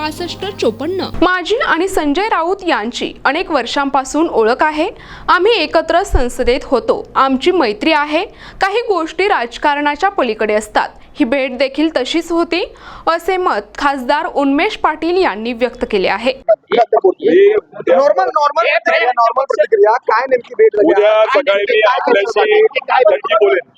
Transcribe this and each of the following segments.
पासष्ट चोपन्न. माझी आणि संजय राऊत यांची अनेक वर्षांपासून ओळख आहे. आम्ही एकत्र संसदेत होतो. आमची मैत्री आहे. काही गोष्टी राजकारणाच्या पलीकडे असतात. ही भेट देखील तशीच होती असे मत खासदार उन्मेष पाटील यांनी व्यक्त केले आहे. नॉर्मल नॉर्मल नॉर्मल प्रतिक्रिया काय नेमकी भेट झाली उद्या? सकाळी मी आपल्याशी बोलेन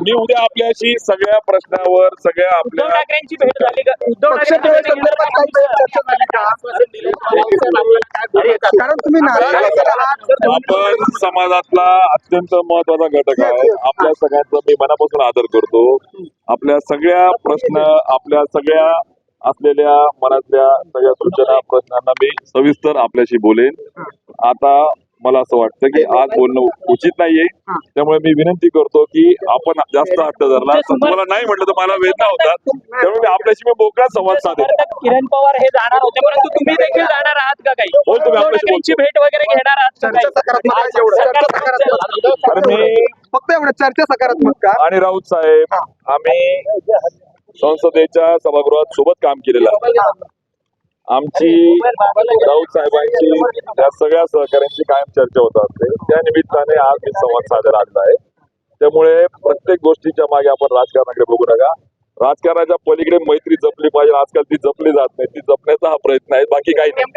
मी उद्या आपल्याशी सगळ्या प्रश्नावर सगळ्या उद्धव आपल्या ठाकरेंची भेट झाली का उद्धव पक्षप्रवेश संदर्भात काही चर्चा झाली का कारण तुम्ही. आपण समाजातला अत्यंत महत्त्वाचा घटक आहे आपल्या सगळ्यांचा मी मनापासून आदर करतो आपल्या सगळ्या प्रश्न आपल्या सगळ्या असलेल्या मनातल्या सगळ्या सूचना प्रश्नांना मी सविस्तर आपल्याशी बोलेन. आता मला असं वाटतं की आज बोलणं उचित नाहीये. त्यामुळे मी विनंती करतो की आपण जास्त हट्ट धरला. तुम्हाला नाही म्हटलं तर मला वेदना होतात. त्यामुळे मी आपल्याशी मी मोकळा संवाद तर किरण पवार हे जाणार होते परंतु तुम्ही देखील जाणार आहात का काही? हो, तुम्ही आपल्याशी भेट वगैरे घेणार आहात का चर्चा सकारात्मक आहे एवढं. चर्चा सकारात्मक. तर मी फक्त एवढं चर्चा सकारात्मक का? आणि राऊत साहेब आम्ही संसदेच्या सभागृहात सोबत काम केलेलं आहे. आमची राऊत साहेबांची या सगळ्या सहकाऱ्यांची कायम चर्चा होत असते. त्या निमित्ताने आज मी संवाद साधला आणला आहे. त्यामुळे प्रत्येक गोष्टीच्या मागे आपण राजकारणाकडे बघू नका. राजकारणाच्या पलीकडे मैत्री जपली पाहिजे. आजकाल ती जपली जात नाही. ती जपण्याचा हा प्रयत्न आहे. बाकी काही नाही.